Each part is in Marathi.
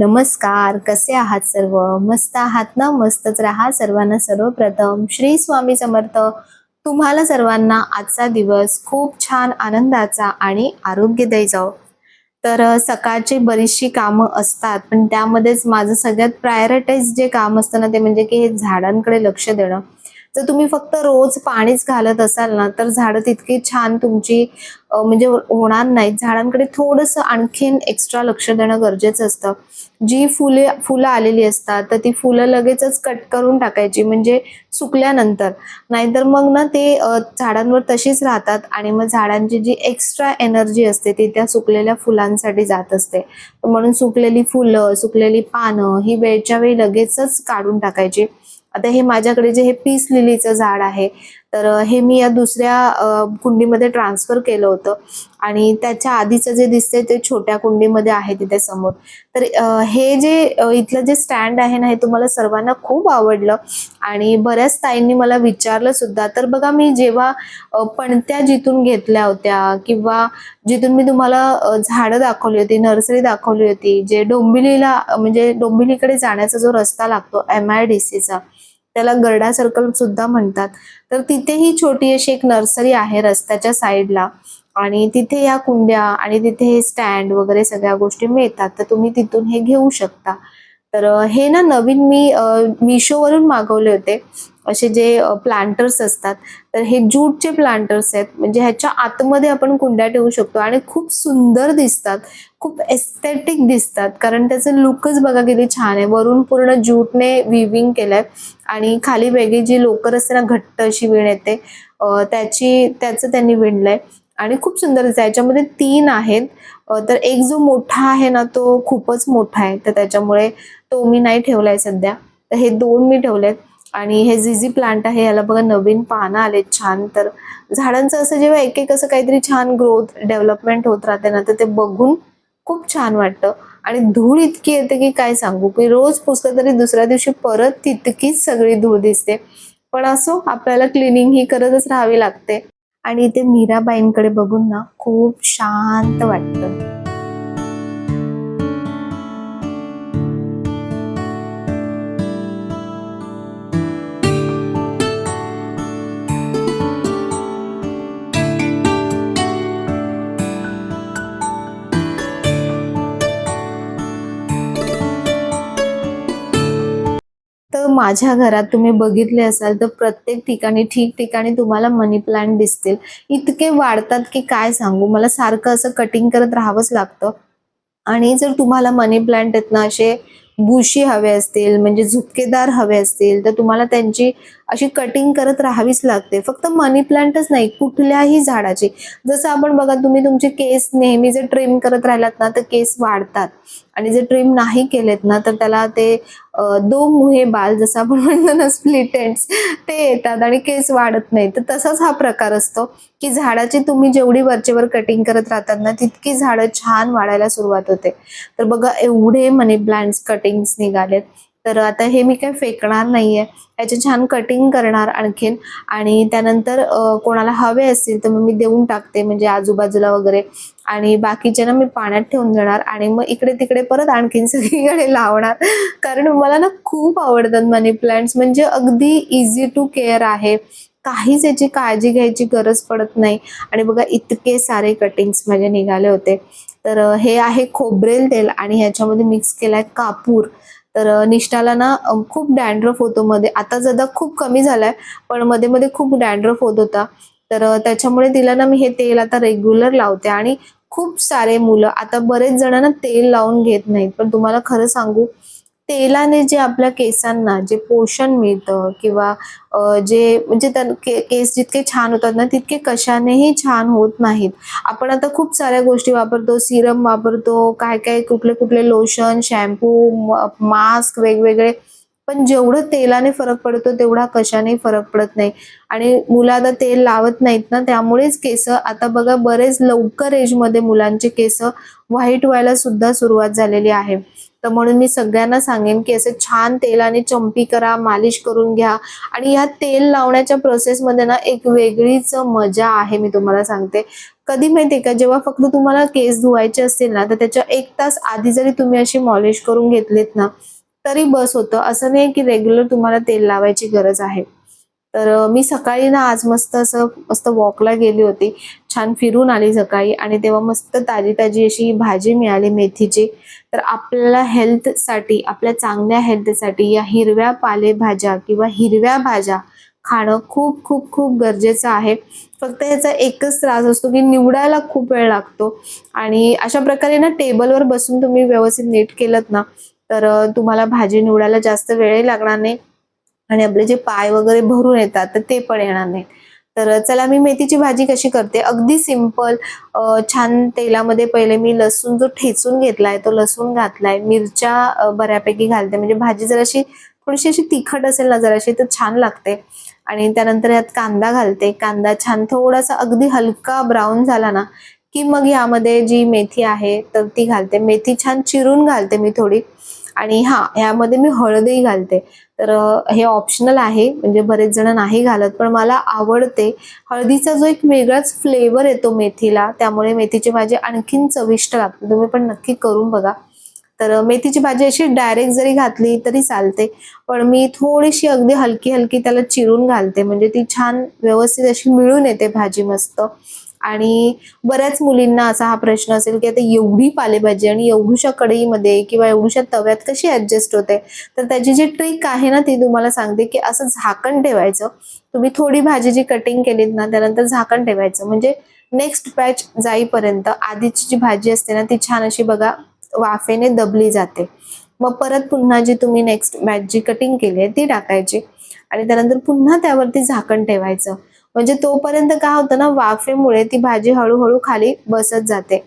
नमस्कार. कसे आहात सर्व? मस्त आहात ना? मस्तच राहा सर्वांना सर्वप्रथम. श्री स्वामी समर्थ. तुम्हाला सर्वांना आजचा दिवस खूप छान आनंदाचा आणि आरोग्यदायी जाओ तर सकाळची बरीचशी कामं असतात पण त्यामध्येच माझं सगळ्यात प्रायोरिटाईज जे काम असतं ना ते म्हणजे की हे झाडांकडे लक्ष देणं. जर तुम्ही फक्त रोज पाणीच घालत असाल ना तर झाडं तितकी छान तुमची म्हणजे होणार नाहीत. झाडांकडे थोडंसं आणखीन एक्स्ट्रा लक्ष देणं गरजेचं असतं. जी फुले फुलं आलेली असतात तर ती फुलं लगेचच कट करून टाकायची म्हणजे सुकल्यानंतर. नाहीतर मग ना ते झाडांवर तशीच राहतात आणि मग झाडांची जी एक्स्ट्रा एनर्जी असते ती त्या सुकलेल्या फुलांसाठी जात असते. म्हणून सुकलेली फुलं सुकलेली पानं ही वेळच्या वेळी लगेचच काढून टाकायची. आता हे माझ्याकडे जे हे पीस लिलीचं झाड आहे तर हे मी या दुसऱ्या कुंडीमध्ये ट्रान्सफर केलं होतं. आणि त्याच्या आधीचं जे दिसतंय ते छोट्या कुंडीमध्ये आहे तिथे समोर. तर हे जे इथलं जे स्टँड आहे ना हे तुम्हाला सर्वांना खूप आवडलं. आणि बऱ्याच ताईंनी मला विचारलं सुद्धा. तर बघा मी जेव्हा पणत्या जिथून घेतल्या होत्या किंवा जिथून मी तुम्हाला झाडं दाखवली होती नर्सरी दाखवली होती जे डोंबिलीला म्हणजे डोंबिलीकडे जाण्याचा जो रस्ता लागतो एम आय डी सीचा त्याला गरडा सर्कल सुद्धा म्हणतात. तर तिथेही छोटी अशी एक नर्सरी आहे रस्त्याच्या साईडला आणि तिथे या कुंड्या आणि तिथे हे स्टँड वगैरे सगळ्या गोष्टी मिळतात. तर तुम्ही तिथून हे घेऊ शकता. तर हे ना नवीन मी मिशोवरून मागवले होते. असे जे प्लांटर्स असतात तर हे ज्यूटचे प्लांटर्स आहेत. म्हणजे ह्याच्या आतमध्ये आपण कुंड्या ठेवू शकतो आणि खूप सुंदर दिसतात. खूप एस्थेटिक दिसतात. कारण त्याचं लुकच बघा किती छान आहे. वरून पूर्ण ज्यूटने विविंग केलंय. आणि खाली वेगळी जी लोकर असते ना घट्ट अशी विण येते. त्याची त्याचं त्यांनी विणलंय. आणि खूप सुंदर दिसतं याच्यामध्ये तीन आहेत. तर एक जो मोठा आहे ना तो खूपच मोठा आहे. तर त्याच्यामुळे तो मी नाही ठेवलाय सध्या. तर हे दोन मी ठेवलेत. आणि हे झिझी प्लांट आहे याला बघा नवीन पानं आलेत छान. तर झाडांचं असं जेव्हा एक एक असं काहीतरी छान ग्रोथ डेव्हलपमेंट होत राहते ना तर ते बघून खूप छान वाटतं. आणि धूळ इतकी येते की काय सांगू? की रोज पुसलं तरी दुसऱ्या दिवशी परत तितकीच सगळी धूळ दिसते. पण असो आपल्याला क्लिनिंग ही करतच राहावी लागते. आणि इथे मीराबाईंकडे बघून ना खूप शांत वाटतं. माझ्या घरात तुम्ही बघितले असाल तर प्रत्येक ठिकाणी ठिकठिकाणी तुम्हाला मनी प्लांट दिसतील. इतके वाढतात की काय सांगू? मला सारखं असं कटिंग करत राहावंच लागतं. आणि जर तुम्हाला मनी प्लांट आहेत ना असे बुशी हवे असतील म्हणजे झुपकेदार हवे असतील तर तुम्हाला त्यांची अशी कटिंग करत राहावीच लागते. फक्त मनी प्लांटच नाही कुठल्याही झाडाची. जसं आपण बघा तुम्ही तुमचे केस नेहमी जर ट्रिम करत राहिलात ना तर केस वाढतात. आणि जर ट्रिम नाही केलेत ना तर त्याला ते दो मुहे बाल जसं आपण म्हणतो ना स्प्लिटेंट्स ते येतात आणि केस वाढत नाही. तर तसाच हा प्रकार असतो की झाडाची तुम्ही जेवढी वरचेवर कटिंग करत राहतात ना तितकी झाडं छान वाढायला सुरुवात होते. तर बघा एवढे मनी प्लांट्स कटिंग्स निघालेत. तर आता हे मी काय फेकणार नाहीये. याचे छान कटिंग करणार आणखीन. आणि त्यानंतर कोणाला हवे असतील तर मग मी देऊन टाकते म्हणजे आजूबाजूला वगैरे. आणि बाकीचे ना मी पाण्यात ठेवून देणार आणि मग इकडे तिकडे परत आणखीन सगळीकडे लावणार. कारण मला ना खूप आवडतात मनी प्लांट्स म्हणजे अगदी इझी टू केअर आहे. काहीच याची काळजी घ्यायची गरज पडत नाही. आणि बघा इतके सारे कटिंग्स माझे निघाले होते. तर हे आहे खोबरेल तेल आणि ह्याच्यामध्ये मिक्स केलाय कापूर. तर निष्ठाला ना खूप डॅन्ड्रफ होतो मध्ये. आता जदा खूप कमी झालाय पण मध्ये मध्ये खूप डॅन्ड्रफ होत होता. तर त्याच्यामुळे तिला ना मी हे तेल आता रेग्युलर लावते. आणि खूप सारे मुलं आता बरेच जण ना तेल लावून घेत नाहीत. पण तुम्हाला खरं सांगू तेलाने जे आपल्या केसांना जे पोषण मिळतं किंवा जे म्हणजे त्या के केस जितके छान होतात ना तितके कशानेही छान होत नाहीत. आपण आता खूप साऱ्या गोष्टी वापरतो सिरम वापरतो काय काय कुठले कुठले लोशन शॅम्पू मास्क वेगवेगळे. पण जेवढं तेलाने फरक पडतो तेवढा कशानेही फरक पडत नाही. आणि मुलं आता तेल लावत नाहीत ना त्यामुळेच केस आता बघा बरेच लवकर एजमध्ये मुलांचे केस व्हाईट व्हायला सुद्धा सुरुवात झालेली आहे. तर म्हणून मी सगळ्यांना सांगेन की असं छान तेलाने चंपी करा मालिश करून घ्या. आणि या तेल लावण्याच्या प्रोसेसमध्ये ना एक वेगळीच मजा आहे मी तुम्हाला सांगते. कधी माहितीये का जेव्हा फक्त तुम्हाला केस धुवायचे असतील ना तर त्याच्या एक तास आधी जरी तुम्ही अशी मॉलिश करून घेतलीत ना तरी बस होतं. असं नाही की रेग्युलर तुम्हाला तेल लावायची गरज आहे. तर मी सकाळी ना आज मस्त असं मस्त वॉकला गेली होती. छान फिरून आली सकाळी आणि तेव्हा मस्त ताजी ताजी अशी भाजी मिळाली मेथीची. तर आपल्याला हेल्थसाठी आपल्या चांगल्या हेल्थसाठी या हिरव्या पालेभाज्या किंवा हिरव्या भाज्या खाणं खूप खूप खूप गरजेचं आहे. फक्त याचा एकच त्रास असतो की निवडायला खूप वेळ लागतो. आणि अशा प्रकारे ना टेबलवर बसून तुम्ही व्यवस्थित नीट केलं ना तर तुम्हाला भाजी निवडायला जास्त वेळही लागणार नाही. आणि आपले जे पाय वगैरे भरून येतात तर ते पण येणार नाही. तर चला मी मेथीची भाजी कशी करते? अगदी सिंपल छान तेलामध्ये पहिले मी लसूण जो ठेचून घेतलाय तो लसूण घातलाय. मिरच्या बऱ्यापैकी घालते. म्हणजे भाजी जराशी थोडीशी अशी तिखट असेल ना जराशी तर छान लागते. आणि त्यानंतर यात कांदा घालते. कांदा छान थोडासा अगदी हलका ब्राऊन झाला ना की मग यामध्ये जी मेथी आहे तर ती घालते. मेथी छान चिरून घालते मी थोडी. आणि हा यामध्ये मी हळदही घालते. तर हे ऑप्शनल आहे म्हणजे बरेच जण नाही घालत पण मला आवडते. हळदीचा जो एक वेगळाच फ्लेवर येतो मेथीला त्यामुळे मेथीची भाजी आणखीन चविष्ट लागते. तुम्ही पण नक्की करून बघा. तर मेथीची भाजी अशी डायरेक्ट जरी घातली तरी चालते पण मी थोडीशी अगदी हलकी हलकी त्याला चिरून घालते. म्हणजे ती छान व्यवस्थित अशी मिळून येते भाजी मस्त. आणि बऱ्याच मुलींना असा हा प्रश्न असेल की आता एवढी पालेभाजी आणि एवढ्याशा कढईमध्ये किंवा एवढ्याशा तव्यात कशी ऍडजस्ट होते? तर त्याची जी ट्रिक आहे ना ती तुम्हाला सांगते की असं झाकण ठेवायचं. तुम्ही थोडी भाजी जी कटिंग केलीत ना त्यानंतर झाकण ठेवायचं. म्हणजे नेक्स्ट बॅच जाईपर्यंत आधीची जी भाजी असते ना ती छान अशी बघा वाफेने दबली जाते. मग परत पुन्हा जी तुम्ही नेक्स्ट बॅच जी कटिंग केली आहे ती टाकायची. आणि त्यानंतर पुन्हा त्यावरती झाकण ठेवायचं. म्हणजे तोपर्यंत काय होतं ना वाफेमुळे ती भाजी हळूहळू खाली बसत जाते.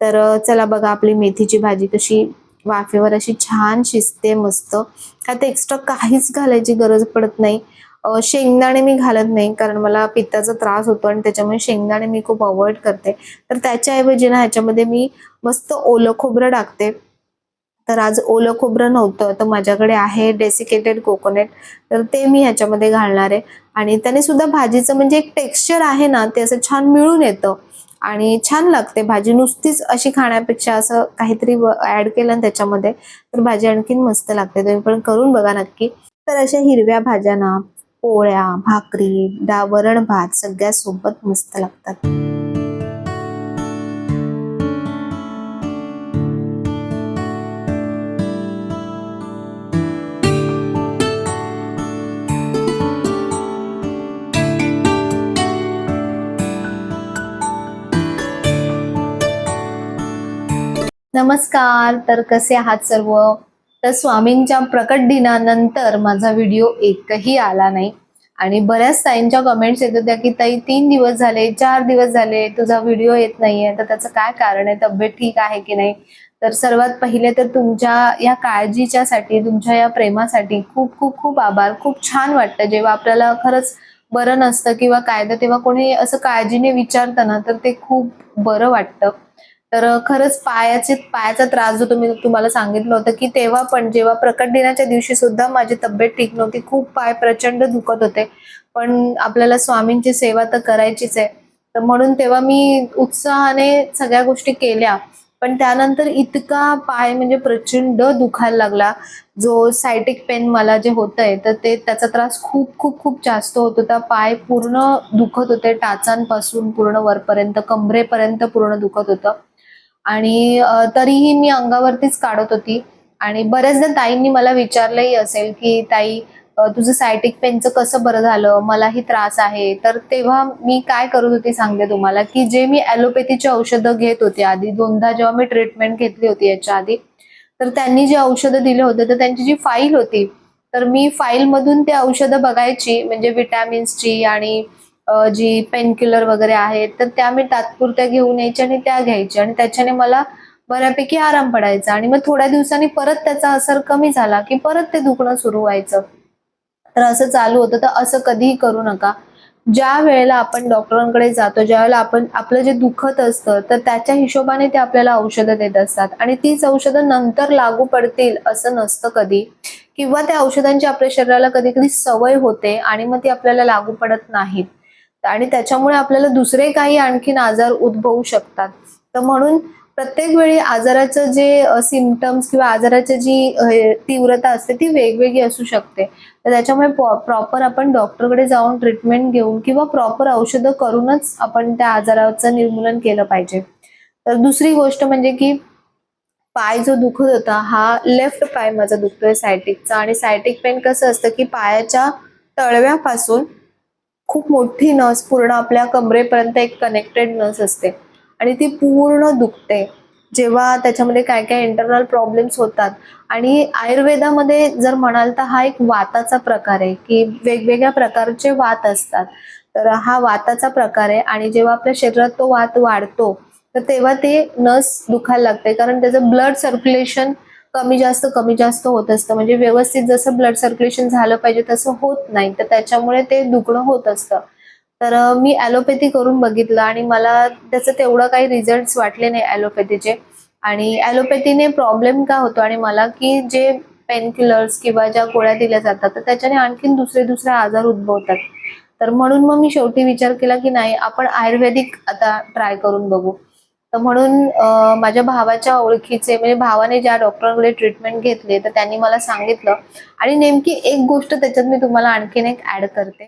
तर चला बघा आपली मेथीची भाजी कशी वाफेवर अशी छान शिजते मस्त. त्यात एक्स्ट्रा काहीच घालायची गरज पडत नाही. शेंगदाणे मी घालत नाही कारण मला पित्ताचा त्रास होतो आणि त्याच्यामुळे शेंगदाणे मी खूप अवॉइड करते. तर त्याच्याऐवजी ना ह्याच्यामध्ये मी मस्त ओलं खोबरं टाकते. तर आज ओलं खोबरं नव्हतं तर माझ्याकडे आहे डेसिकेटेड कोकोनट तर ते मी ह्याच्यामध्ये घालणार आहे. आणि त्याने सुद्धा भाजीचं म्हणजे एक टेक्स्चर आहे ना ते असं छान मिळून येतं. आणि छान लागते भाजी. नुसतीच अशी खाण्यापेक्षा असं काहीतरी ऍड केलं ना त्याच्यामध्ये तर भाजी आणखीन मस्त लागते. तुम्ही पण करून बघा नक्की. तर अशा हिरव्या भाज्या ना पोळ्या भाकरी डा वरण भात सगळ्या सोबत मस्त लागतात. नमस्कार तर कसे आहात सर्व? तर स्वामींच्या प्रकट दिनानंतर माझा व्हिडिओ एकही आला नाही. आणि बऱ्याच ताईंच्या कमेंट्स येत होत्या की ताई तीन दिवस झाले चार दिवस झाले तुझा व्हिडिओ येत नाहीये. तर त्याचं काय कारण आहे? तब्येत ठीक आहे की नाही? तर सर्वात पहिले तर तुमच्या या काळजीच्यासाठी तुमच्या या प्रेमासाठी खूप खूप खूप आभार. खूप छान वाटतं. जेव्हा आपल्याला खरंच बरं नसतं किंवा काय तर तेव्हा कोणी असं काळजीने विचारतं ना तर ते खूप बरं वाटतं. तर खरंच पायाचे पायाचा त्रास जो तुम्ही तुम्हाला सांगितलं होतं की तेव्हा पण जेव्हा प्रकट दिनाच्या दिवशी सुद्धा माझी तब्येत ठीक नव्हती खूप पाय प्रचंड दुखत होते. पण आपल्याला स्वामींची सेवा तर करायचीच आहे. तर म्हणून तेव्हा मी उत्साहाने सगळ्या गोष्टी केल्या. पण त्यानंतर इतका पाय म्हणजे प्रचंड दुखायला लागला. जो सायटिक पेन मला जे होतंय तर ते त्याचा त्रास खूप खूप खूप जास्त होत होता. पाय पूर्ण दुखत होते टाचांपासून पूर्ण वरपर्यंत कमरेपर्यंत पूर्ण दुखत होतं. आणि तरीही मी अंगावरतीच काढत होती. आणि बऱ्याचदा ताईंनी मला विचारलंही असेल की ताई तुझं सायटिक पेनचं कसं बरं झालं? मलाही त्रास आहे. तर तेव्हा मी काय करत होती सांगते तुम्हाला की जे मी ॲलोपॅथीची औषधं घेत होते आधी दोनदा जेव्हा मी ट्रीटमेंट घेतली होती याच्या आधी तर त्यांनी जे औषधं दिले होते तर त्यांची जी फाईल होती तर मी फाईलमधून ते औषधं बघायची म्हणजे विटॅमिन्सची आणि जी पेनकिलर वगैरे आहेत तर त्या मी तात्पुरत्या घेऊन यायच्या आणि त्या घ्यायच्या आणि त्याच्याने मला बऱ्यापैकी आराम पडायचा. आणि मग थोड्या दिवसांनी परत त्याचा असर कमी झाला की परत ते दुखणं सुरू व्हायचं. तर असं चालू होतं. तर असं कधीही करू नका. ज्या वेळेला आपण डॉक्टरांकडे जातो ज्या वेळेला आपण आपलं जे दुखत असतं तर त्याच्या हिशोबाने ते आपल्याला औषधं देत असतात. आणि तीच औषधं नंतर लागू पडतील असं नसतं कधी. किंवा त्या औषधांची आपल्या शरीराला कधी कधी सवय होते आणि मग ती आपल्याला लागू पडत नाहीत. आणि त्याच्यामुळे आपल्याला दुसरे काही आणखीन आजार उद्भवू शकतात. तर म्हणून प्रत्येक वेळी आजाराचं जे सिमटम्स किंवा आजाराची जी तीव्रता असते ती वेगवेगळी असू शकते. तर त्याच्यामुळे प्रॉपर आपण डॉक्टरकडे जाऊन ट्रीटमेंट घेऊन किंवा प्रॉपर औषधं करूनच आपण त्या आजाराचं निर्मूलन केलं पाहिजे. तर दुसरी गोष्ट म्हणजे की पाय जो दुखत होता हा लेफ्ट पाय माझा दुखतोय सायटिकचा आणि सायटिक पेन कसं असतं की पायाच्या तळव्यापासून खूप मोठी नस पूर्ण आपल्या कमरेपर्यंत एक कनेक्टेड नस असते. आणि ती पूर्ण दुखते. जेव्हा त्याच्यामध्ये काय काय इंटरनल प्रॉब्लेम्स होतात. आणि आयुर्वेदामध्ये जर म्हणाल तर हा एक वाताचा प्रकार आहे की वेगवेगळ्या प्रकारचे वात असतात. तर हा वाताचा प्रकार आहे आणि जेव्हा आपल्या शरीरात तो वात वाढतो तर तेव्हा ते नस दुखायला लागते. कारण त्याचं ब्लड सर्क्युलेशन कमी जास्त कमी जास्त होत असतं. म्हणजे व्यवस्थित जसं ब्लड सर्क्युलेशन झालं पाहिजे तसं होत नाही. तर त्याच्यामुळे ते दुखणं होत असतं. तर मी ॲलोपॅथी करून बघितलं आणि मला त्याचं तेवढं काही रिझल्ट वाटले नाही ॲलोपॅथीचे आणि ॲलोपॅथीने प्रॉब्लेम का होतो आणि मला की जे पेनकिलर्स किंवा ज्या गोळ्या दिल्या जातात तर त्याच्याने आणखीन दुसरे दुसरे आजार उद्भवतात. तर म्हणून मग मी शेवटी विचार केला की नाही आपण आयुर्वेदिक आता ट्राय करून बघू. तर म्हणून माझ्या भावाच्या ओळखीचे म्हणजे भावाने ज्या डॉक्टरांकडे ट्रीटमेंट घेतले तर त्यांनी मला सांगितलं. आणि नेमकी एक गोष्ट त्याच्यात मी तुम्हाला आणखीन एक ऍड करते.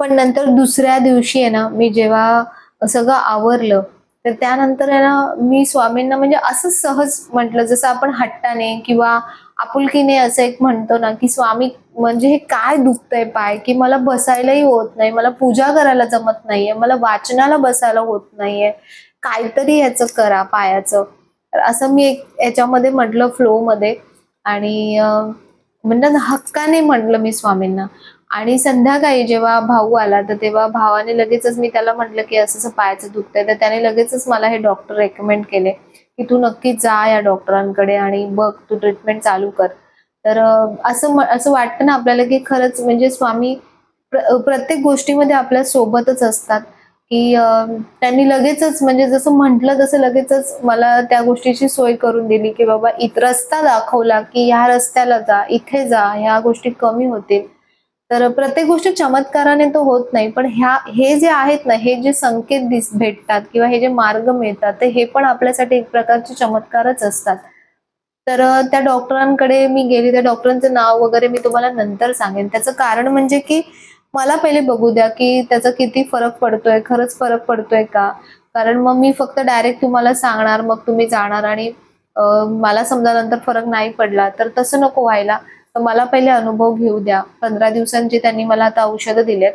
पण नंतर दुसऱ्या दिवशी आहे ना मी जेव्हा सगळं आवरलं तर त्यानंतर आहे ना मी स्वामींना म्हणजे असं सहज म्हटलं जसं आपण हट्टाने किंवा आपुलकीने असं एक म्हणतो ना की स्वामी म्हणजे हे काय दुखतंय पाय की मला बसायलाही होत नाही मला पूजा करायला जमत नाहीये मला वाचनाला बसायला होत नाहीये. काहीतरी याचं करा पायाचं. असं मी एक याच्यामध्ये म्हटलं फ्लो मध्ये आणि म्हणलं हक्काने म्हटलं मी स्वामींना. आणि संध्याकाळी जेव्हा भाऊ आला तर तेव्हा भावाने लगेचच मी त्याला म्हटलं की असं असं पायाचं दुखतंय. तर त्याने लगेचच मला हे डॉक्टर रेकमेंड केले की तू नक्की जा या डॉक्टरांकडे आणि बघ तू ट्रीटमेंट चालू कर. तर असं असं वाटतं ना आपल्याला की खरंच म्हणजे स्वामी प्र- प्रत्येक गोष्टीमध्ये आपल्या सोबतच असतात. की त्यांनी लगेचच म्हणजे जसं म्हटलं तसं लगेचच मला त्या गोष्टीची सोय करून दिली की बाबा इत रस्ता दाखवला की ह्या रस्त्याला जा इथे जा ह्या गोष्टी कमी होतील. तर प्रत्येक गोष्ट चमत्काराने तो होत नाही पण ह्या हे जे आहेत ना हे जे संकेत दिस भेटतात किंवा हे जे मार्ग मिळतात ते हे पण आपल्यासाठी एक प्रकारचे चमत्कारच असतात. तर त्या डॉक्टरांकडे मी गेली त्या डॉक्टरांचं नाव वगैरे मी तुम्हाला नंतर सांगेन. त्याचं कारण म्हणजे की मला पहिले बघू द्या की त्याचा किती फरक पडतोय खरंच फरक पडतोय का? कारण मग मी फक्त डायरेक्ट तुम्हाला सांगणार मग तुम्ही जाणार आणि मला समजा नंतर फरक नाही पडला तर तसं नको व्हायला. तर मला पहिले अनुभव घेऊ द्या. पंधरा दिवसांची त्यांनी मला आता औषधं दिलेत.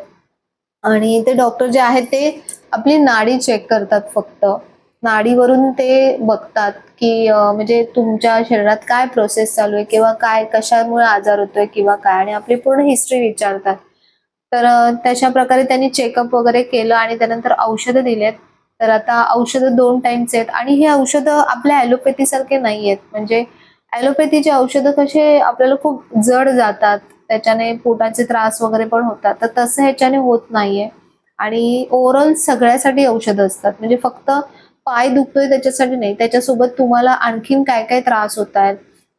आणि ते डॉक्टर जे आहेत ते आपली नाडी चेक करतात फक्त. नाडीवरून ते बघतात की म्हणजे तुमच्या शरीरात काय प्रोसेस चालू आहे किंवा काय कशामुळे आजार होतोय किंवा काय? आणि आपली पूर्ण हिस्ट्री विचारतात. तर त्याच्या तशा प्रकारे त्यांनी चेकअप वगैरे केलं आणि त्यानंतर औषधं दिलेत. तर आता औषधं दोन टाइमचे आहेत आणि हे औषधं आपल्या ॲलोपॅथी सारखे नाही आहेत म्हणजे ॲलोपॅथीचे औषधं कसे आपल्याला खूप जड जातात. त्याच्याने पोटाचे त्रास वगैरे पण होतात. तर तसं ह्याच्याने होत नाहीये. आणि ओव्हरऑल सगळ्यासाठी औषधं असतात. म्हणजे फक्त पाय दुखतोय त्याच्यासाठी नाही. त्याच्यासोबत तुम्हाला आणखीन काय काय त्रास होत आहेत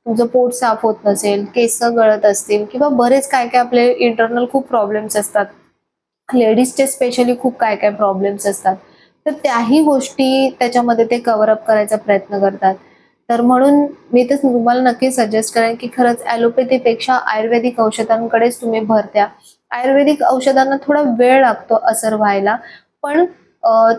तुमचं पोट साफ होत नसेल केस गळत असतील किंवा बरेच काय काय आपले इंटरनल खूप प्रॉब्लेम्स असतात. लेडीजचे स्पेशली खूप काय काय प्रॉब्लेम्स असतात. तर त्याही गोष्टी त्याच्यामध्ये ते कव्हर अप करायचा प्रयत्न करतात. तर म्हणून मी तर तुम्हाला नक्की सजेस्ट करेन की खरंच ॲलोपॅथीपेक्षा आयुर्वेदिक औषधांकडेच तुम्ही भर द्या. आयुर्वेदिक औषधांना थोडा वेळ लागतो असर व्हायला पण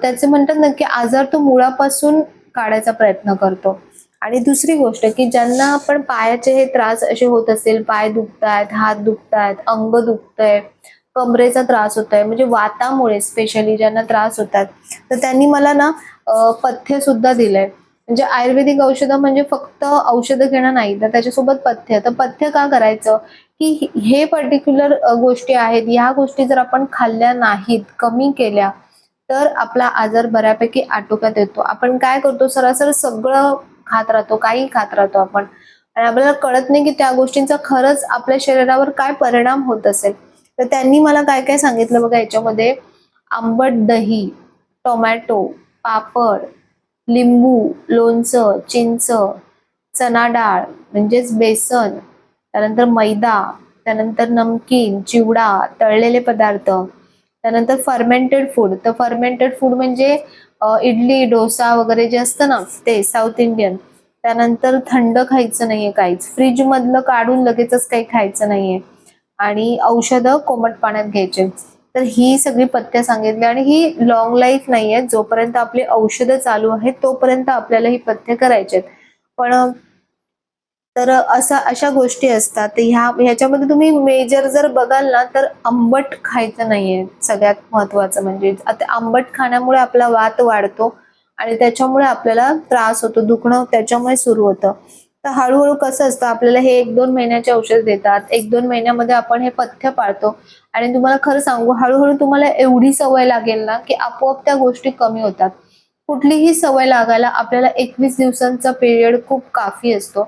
त्याचे म्हणतात ना की आजार तो मुळापासून काढायचा प्रयत्न करतो. आणि दुसरी गोष्ट की ज्यांना आपण पायाचे हे त्रास असे होत असेल पाय दुखतायत हात दुखतायत अंग दुखतंय कमरेचा त्रास होत आहे म्हणजे वातामुळे स्पेशली ज्यांना त्रास होतात तर त्यांनी मला ना पथ्य सुद्धा दिलंय. म्हणजे आयुर्वेदिक औषधं म्हणजे फक्त औषधं घेणं नाही तर त्याच्यासोबत पथ्य. तर पथ्य का करायचं? की हे पर्टिक्युलर गोष्टी आहेत ह्या गोष्टी जर आपण खाल्ल्या नाहीत कमी केल्या तर आपला आजार बऱ्यापैकी आटोक्यात येतो. आपण काय करतो? सरासर सगळं खात राहतो काही खात राहतो आपण. आणि आपल्याला कळत नाही की त्या गोष्टींचा खरंच आपल्या शरीरावर काय परिणाम होत असेल. तर त्यांनी मला काय काय सांगितलं बघा याच्यामध्ये आंबट दही टोमॅटो पापड लिंबू लोणचं चिंच चना डाळ म्हणजेच बेसन त्यानंतर मैदा त्यानंतर नमकीन चिवडा तळलेले पदार्थ त्यानंतर फर्मेंटेड फूड तर फर्मेंटेड फूड म्हणजे इडली डोसा वगैरे जे असतं ना ते साऊथ इंडियन त्यानंतर थंड खायचं नाहीये काहीच. फ्रीज मधलं काढून लगेचच काही खायचं नाहीये. आणि औषधं कोमट पाण्यात घ्यायचे. तर ही सगळी पथ्य सांगितली आणि ही लॉंग लाईफ नाहीये. जोपर्यंत आपली औषधं चालू आहेत तोपर्यंत आपल्याला ही पथ्य करायचे पण तर असा अशा गोष्टी असतात. ह्या ह्याच्यामध्ये तुम्ही मेजर जर बघाल ना तर आंबट खायचं नाहीये. सगळ्यात महत्वाचं म्हणजे आता आंबट खाण्यामुळे आपला वात वाढतो आणि त्याच्यामुळे आपल्याला त्रास होतो दुखणं त्याच्यामुळे सुरू होतं. तर हळूहळू कसं असतं आपल्याला हे एक दोन महिन्याचे औषध देतात. एक दोन महिन्यामध्ये आपण हे पथ्य पाळतो. आणि तुम्हाला खरं सांगू हळूहळू तुम्हाला एवढी सवय लागेल ना की आपोआप त्या गोष्टी कमी होतात. कुठलीही सवय लागायला आपल्याला एकवीस दिवसांचा पिरियड खूप काफी असतो.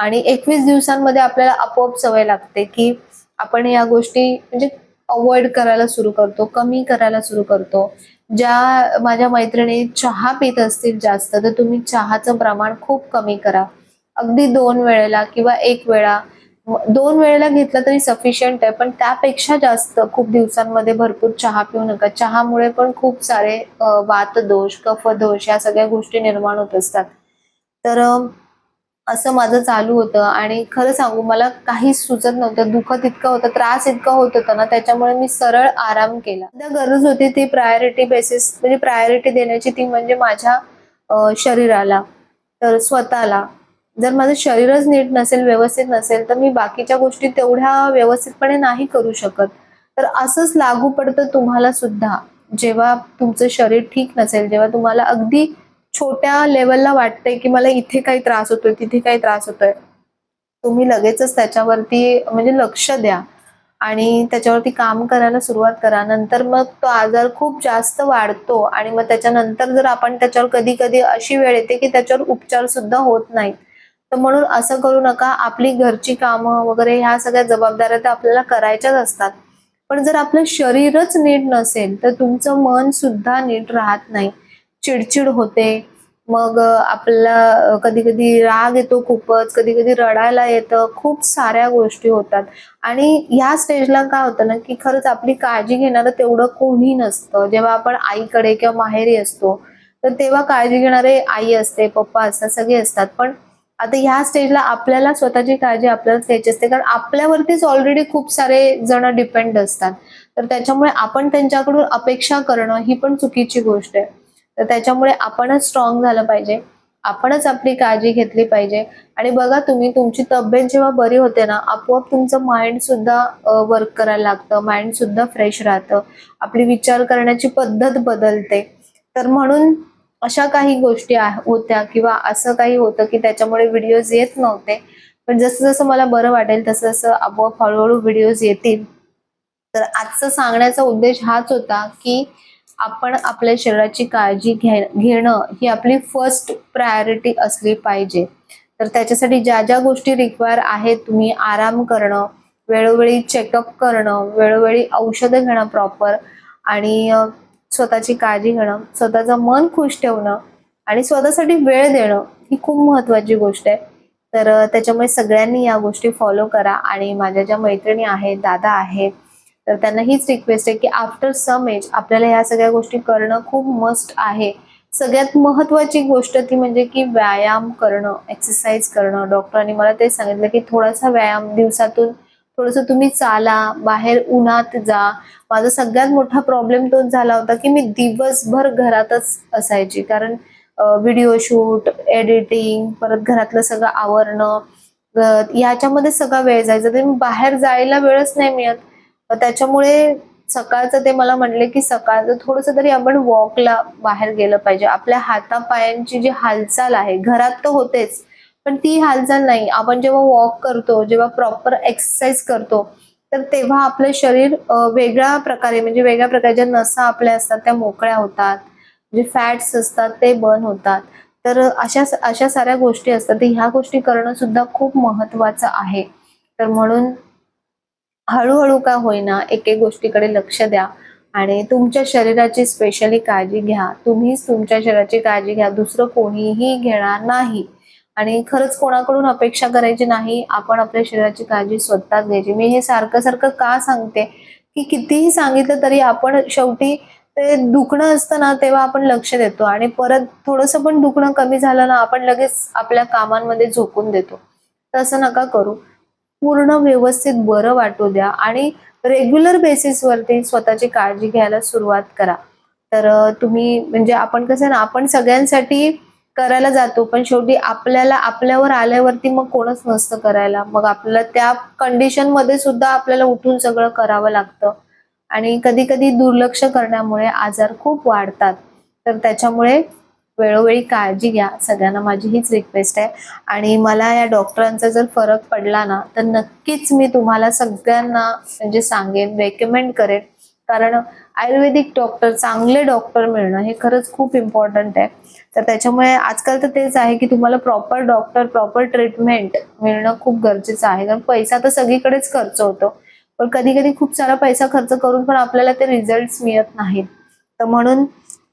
आणि एकवीस दिवसांमध्ये आपल्याला आपोआप सवय लागते की आपण या गोष्टी म्हणजे अवॉइड करायला सुरू करतो कमी करायला सुरू करतो. ज्या माझ्या मैत्रिणी चहा पित असतील जास्त तर तुम्ही चहाचं प्रमाण खूप कमी करा. अगदी दोन वेळेला किंवा एक वेळा दोन वेळेला घेतलं तरी सफिशियंट आहे पण त्यापेक्षा जास्त खूप दिवसांमध्ये भरपूर चहा पिऊ नका. चहामुळे पण खूप सारे अ, वातदोष कफदोष या सगळ्या गोष्टी निर्माण होत असतात. तर असं माझं चालू होतं. आणि खरं सांगू मला काहीच सुचत नव्हतं. दुखत इतकं होतं त्रास इतका होत होता ना त्याच्यामुळे मी सरळ आराम केला. त्या गरज होती ती प्रायोरिटी बेसिस म्हणजे प्रायोरिटी देण्याची ती म्हणजे माझ्या शरीराला. तर स्वतःला. जर माझं शरीरच नीट नसेल व्यवस्थित नसेल तर मी बाकीच्या गोष्टी तेवढ्या व्यवस्थितपणे नाही करू शकत. तर असंच लागू पडतं तुम्हाला सुद्धा. जेव्हा तुमचं शरीर ठीक नसेल जेव्हा तुम्हाला अगदी छोट्या लेवलला वाटतंय की मला इथे काही त्रास होतोय तिथे काही त्रास होतोय. तुम्ही लगेचच त्याच्यावरती म्हणजे लक्ष द्या आणि त्याच्यावरती काम करायला सुरुवात करा. नंतर मग तो आजार खूप जास्त वाढतो आणि मग त्याच्यानंतर जर आपण त्याच्यावर कधी कधी अशी वेळ येते की त्याच्यावर उपचार सुद्धा होत नाहीत. तर म्हणून असं करू नका. आपली घरची कामं वगैरे ह्या सगळ्या जबाबदाऱ्या तर आपल्याला करायच्याच असतात. पण जर आपलं शरीरच नीट नसेल तर तुमचं मन सुद्धा नीट राहत नाही. चिडचिड होते. मग आपल्याला कधी कधी राग येतो खूपच कधी कधी रडायला येतं खूप साऱ्या गोष्टी होतात. आणि ह्या स्टेजला काय होतं ना की खरंच आपली काळजी घेणारं तेवढं कोणी नसतं. जेव्हा आपण आईकडे किंवा माहेरी असतो तर तेव्हा काळजी घेणारे आई असते पप्पा असतात सगळे असतात. पण आता ह्या स्टेजला आपल्याला स्वतःची काळजी आपल्यालाच घ्यायची असते कारण आपल्यावरतीच ऑलरेडी खूप सारे जण डिपेंड असतात. तर त्याच्यामुळे आपण त्यांच्याकडून अपेक्षा करणं ही पण चुकीची गोष्ट आहे. तर त्याच्यामुळे आपणच स्ट्रॉंग झालं पाहिजे. आपणच आपली काळजी घेतली पाहिजे. आणि बघा तुम्ही तुमची तब्येत जेव्हा बरी होते ना आपोआप तुमचं माइंड सुद्धा वर्क करायला लागतं. माइंड सुद्धा फ्रेश राहतं. आपली विचार करण्याची पद्धत बदलते. तर म्हणून अशा काही गोष्टी होत्या किंवा असं काही होतं की त्याच्यामुळे व्हिडिओज येत नव्हते. पण जसं जसं मला बरं वाटेल तसं जसं आपोआप हळूहळू व्हिडिओज येतील. तर आजचं सांगण्याचा उद्देश हाच होता की आपण आपल्या शरीराची काळजी घे घेणं ही आपली फर्स्ट प्रायोरिटी असली पाहिजे. तर त्याच्यासाठी ज्या ज्या गोष्टी रिक्वायर आहेत तुम्ही आराम करणं वेळोवेळी चेकअप करणं वेळोवेळी औषधं घेणं प्रॉपर आणि स्वतःची काळजी घेणं स्वतःचं मन खुश ठेवणं आणि स्वतःसाठी वेळ देणं ही खूप महत्वाची गोष्ट आहे. तर त्याच्यामुळे सगळ्यांनी या गोष्टी फॉलो करा आणि माझ्या ज्या मैत्रिणी आहेत दादा आहेत तर त्यांना हीच रिक्वेस्ट आहे की आफ्टर सम एज आपल्याला ह्या सगळ्या गोष्टी करणं खूप मस्ट आहे. सगळ्यात महत्वाची गोष्ट ती म्हणजे की व्यायाम करणं एक्सरसाइज करणं. डॉक्टरांनी मला ते सांगितलं की थोडासा व्यायाम दिवसातून थोडंसं तुम्ही चाला बाहेर उन्हात जा. माझा सगळ्यात मोठा प्रॉब्लेम तोच झाला होता की मी दिवसभर घरातच असायची. कारण व्हिडिओ शूट एडिटिंग परत घरातलं सगळं आवरणं याच्यामध्ये सगळा वेळ जायचा. तर मी बाहेर जायला वेळच नाही मिळत. त्याच्यामुळे सकाळचं ते मला म्हणले की सकाळचं थोडंसं तरी आपण वॉकला बाहेर गेलं पाहिजे. आपल्या हातापायांची जी हालचाल आहे घरात तर होतेच पण ती हालचाल नाही. आपण जेव्हा वॉक करतो जेव्हा प्रॉपर एक्सरसाइज करतो तर तेव्हा आपलं शरीर वेगळ्या प्रकारे म्हणजे वेगळ्या प्रकारच्या नसा आपल्या असतात त्या मोकळ्या होतात. जे फॅट्स असतात ते बर्न होतात. तर अशा अशा साऱ्या गोष्टी असतात. तर ह्या गोष्टी करणं सुद्धा खूप महत्वाचं आहे. तर म्हणून हळूहळू का होईना एक एक गोष्टीकडे लक्ष द्या आणि तुमच्या शरीराची स्पेशली काळजी घ्या. तुम्हीच तुमच्या शरीराची काळजी घ्या. दुसरं कोणीही घेणार नाही. आणि खरंच कोणाकडून अपेक्षा करायची नाही आपण आपल्या शरीराची काळजी स्वतःच घ्यायची. मी हे सारखं सारखं का सांगते? की कितीही सांगितलं तरी आपण शेवटी ते दुखणं असतं ना तेव्हा आपण लक्ष देतो आणि परत थोडंसं पण दुखणं कमी झालं ना आपण लगेच आपल्या कामांमध्ये झोकून देतो. तसं नका करू. पूर्ण व्यवस्थित बरं वाटू द्या आणि रेग्युलर बेसिसवरती स्वतःची काळजी घ्यायला सुरुवात करा. तर तुम्ही म्हणजे आपण कसं ना आपण सगळ्यांसाठी करायला जातो पण शेवटी आपल्याला आपल्यावर आल्यावरती मग कोणच नसतं करायला. मग आपल्याला त्या कंडिशनमध्ये सुद्धा आपल्याला उठून सगळं करावं लागतं. आणि कधी कधी दुर्लक्ष करण्यामुळे आजार खूप वाढतात. तर त्याच्यामुळे वेळोवेळी काळजी घ्या. सगळ्यांना माझी हीच रिक्वेस्ट आहे. आणि मला या डॉक्टरांचा जर फरक पडला ना तर नक्कीच मी तुम्हाला सगळ्यांना म्हणजे सांगेन रेकमेंड करेन. कारण आयुर्वेदिक डॉक्टर चांगले डॉक्टर मिळणं हे खरंच खूप इम्पॉर्टंट आहे. तर त्याच्यामुळे आजकाल तर तेच आहे की तुम्हाला प्रॉपर डॉक्टर प्रॉपर ट्रीटमेंट मिळणं खूप गरजेचं आहे. कारण पैसा तर सगळीकडेच खर्च होतो. पण कधी कधी खूप सारा पैसा खर्च करून पण आपल्याला ते रिझल्ट मिळत नाहीत. तर म्हणून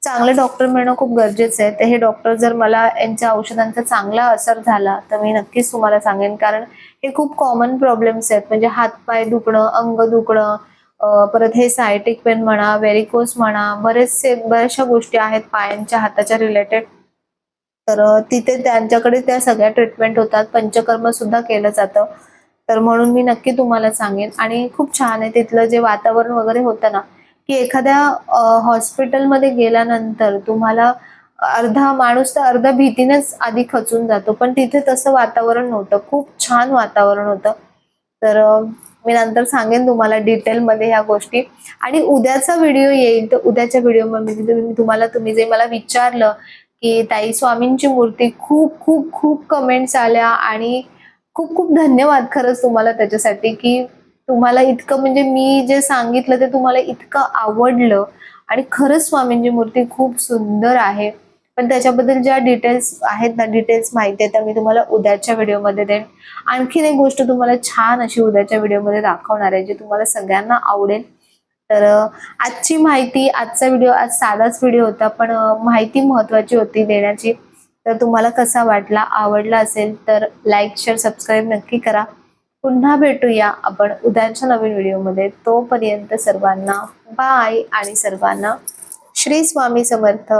चांगले डॉक्टर मिळणं खूप गरजेचं आहे. तर हे डॉक्टर जर मला यांच्या औषधांचा चांगला असर झाला तर मी नक्कीच तुम्हाला सांगेन. कारण हे खूप कॉमन प्रॉब्लेम्स आहेत. म्हणजे हातपाय दुखणं अंग दुखणं परत हे सायटिक पेन म्हणा वेरिकोस म्हणा बरेचसे बऱ्याचशा गोष्टी आहेत पायांच्या हाताच्या रिलेटेड तर तिथे त्यांच्याकडे त्या सगळ्या ट्रीटमेंट होतात. पंचकर्म सुद्धा केलं जातं. तर म्हणून मी नक्की तुम्हाला सांगेन. आणि खूप छान आहे तिथलं जे वातावरण वगैरे होतं ना की एखाद्या हॉस्पिटलमध्ये गेल्यानंतर तुम्हाला अर्धा माणूस तर अर्धा भीतीनेच आधी खचून जातो पण तिथे तसं वातावरण नव्हतं. खूप छान वातावरण होतं. तर मी नंतर सांगेन तुम्हाला डिटेलमध्ये ह्या गोष्टी. आणि उद्याचा व्हिडिओ येईल तर उद्याच्या व्हिडिओमध्ये तुम्हाला तुम्ही जे मला विचारलं की ताई स्वामींची मूर्ती खूप खूप खूप कमेंट्स आल्या आणि खूप खूप धन्यवाद खरंच तुम्हाला त्याच्यासाठी की तुम्हाला इतकं म्हणजे मी जे सांगितलं ते तुम्हाला इतकं आवडलं. आणि खरंच स्वामींची मूर्ती खूप सुंदर आहे. पण त्याच्याबद्दल ज्या डिटेल्स आहेत ना डिटेल्स माहिती आहे त्या मी तुम्हाला उद्याच्या व्हिडिओमध्ये देईन. आणखीन एक गोष्ट तुम्हाला छान अशी उद्याच्या व्हिडिओमध्ये दाखवणार आहे जी तुम्हाला सगळ्यांना आवडेल. तर आजची माहिती आजचा व्हिडिओ आज साधाच व्हिडिओ होता पण माहिती महत्वाची होती देण्याची. तर तुम्हाला कसा वाटला आवडला असेल तर लाईक शेअर सबस्क्राईब नक्की करा. पुन्हा भेटूया आपण उद्याच्या नवीन व्हिडिओमध्ये. तोपर्यंत सर्वांना बाय आणि सर्वांना श्री स्वामी समर्थ.